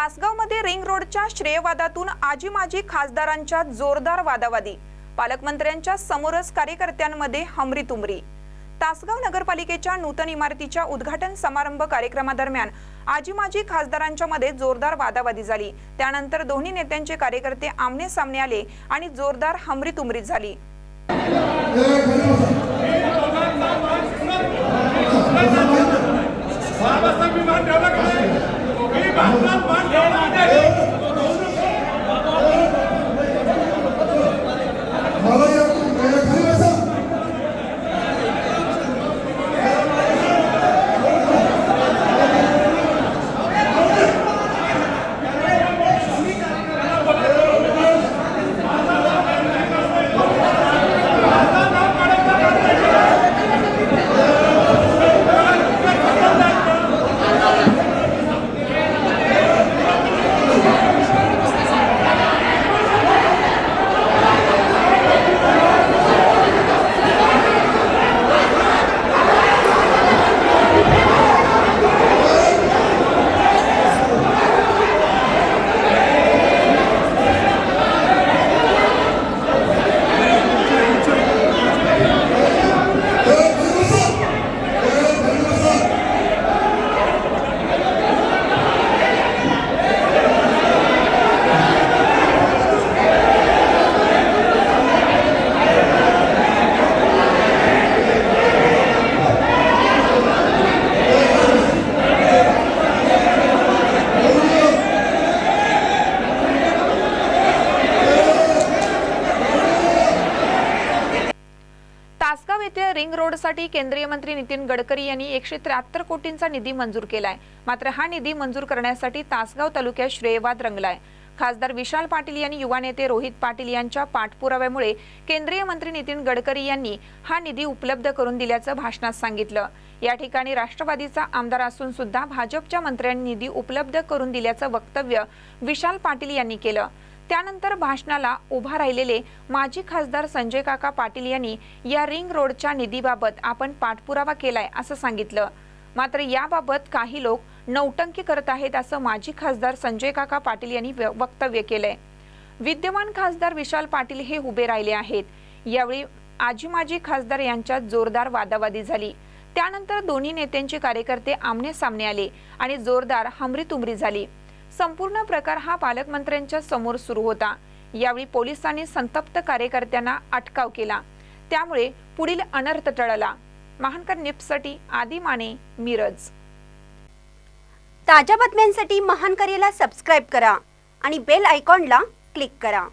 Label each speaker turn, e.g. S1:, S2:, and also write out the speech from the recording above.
S1: तासगावमध्ये ring रोडच्या श्रेयवादातून आजी माजी खासदारांच्या जोरदार वादावादी. पालकमंत्र्यांच्या समोरच कार्यकर्त्यांमध्ये हमरीतुमरी तासगाव नगरपालिकेच्या नूतन इमारतीच्या उद्घाटन समारंभ कार्यक्रमादरम्यान आजी माजी खासदारांच्या मध्ये जोरदार वादावादी झाली. त्यानंतर दोन्ही नेत्यांचे कार्यकर्ते आमने सामने आले आणि जोरदार हमरीतुमरीत झाली. येथे रिंग रोडसाठी केंद्रीय मंत्री नितीन गडकरी यांनी एकशे त्र्याहत्तर कोटींचा निधी मंजूर केलाय. मात्र हा निधी मंजूर करण्यासाठी तासगाव तालुक्यात श्रेयवाद रंगलाय. खासदार विशाल पाटील यांनी युवा नेते रोहित पाटील यांच्या पाठपुराव्यामुळे केंद्रीय मंत्री नितीन गडकरी यांनी हा निधी उपलब्ध करून दिल्याचं भाषणात सांगितलं. या ठिकाणी राष्ट्रवादीचा आमदार असून सुद्धा भाजपच्या मंत्र्यांनी निधी उपलब्ध करून दिल्याचं वक्तव्य विशाल पाटील यांनी केलं. त्यानंतर भाषणाला उभा राहिलेले माजी खासदार संजय काका पाटील यांनी या रिंग रोडच्या निधीबाबत आपण पाठपुरावा केलाय असं सांगितलं. मात्र याबाबत काही लोक नौटंकी करत आहेत असं माजी खासदार संजय काका पाटील यांनी वक्तव्य केलंय. विद्यमान खासदार विशाल पाटील हे उभे राहिले आहेत. यावेळी आजी माजी खासदार यांच्यात जोरदार वादावादी झाली. त्यानंतर दोन्ही नेत्यांचे कार्यकर्ते आमने सामने आले आणि जोरदार हमरीतुमरी झाली. संपूर्ण प्रकार हा पालकमंत्र्यांच्या समोर सुरू होता. यावेळी पोलिसांनी संतप्त कार्यकर्त्यांना अटकाव केला. त्यामुळे पुढील अनर्थ टळला. महानकर निपसाठी आदी माने मिरज.
S2: ताज्या बातम्यांसाठी महानकरेला सबस्क्राईब करा आणि बेल आयकॉनला क्लिक करा.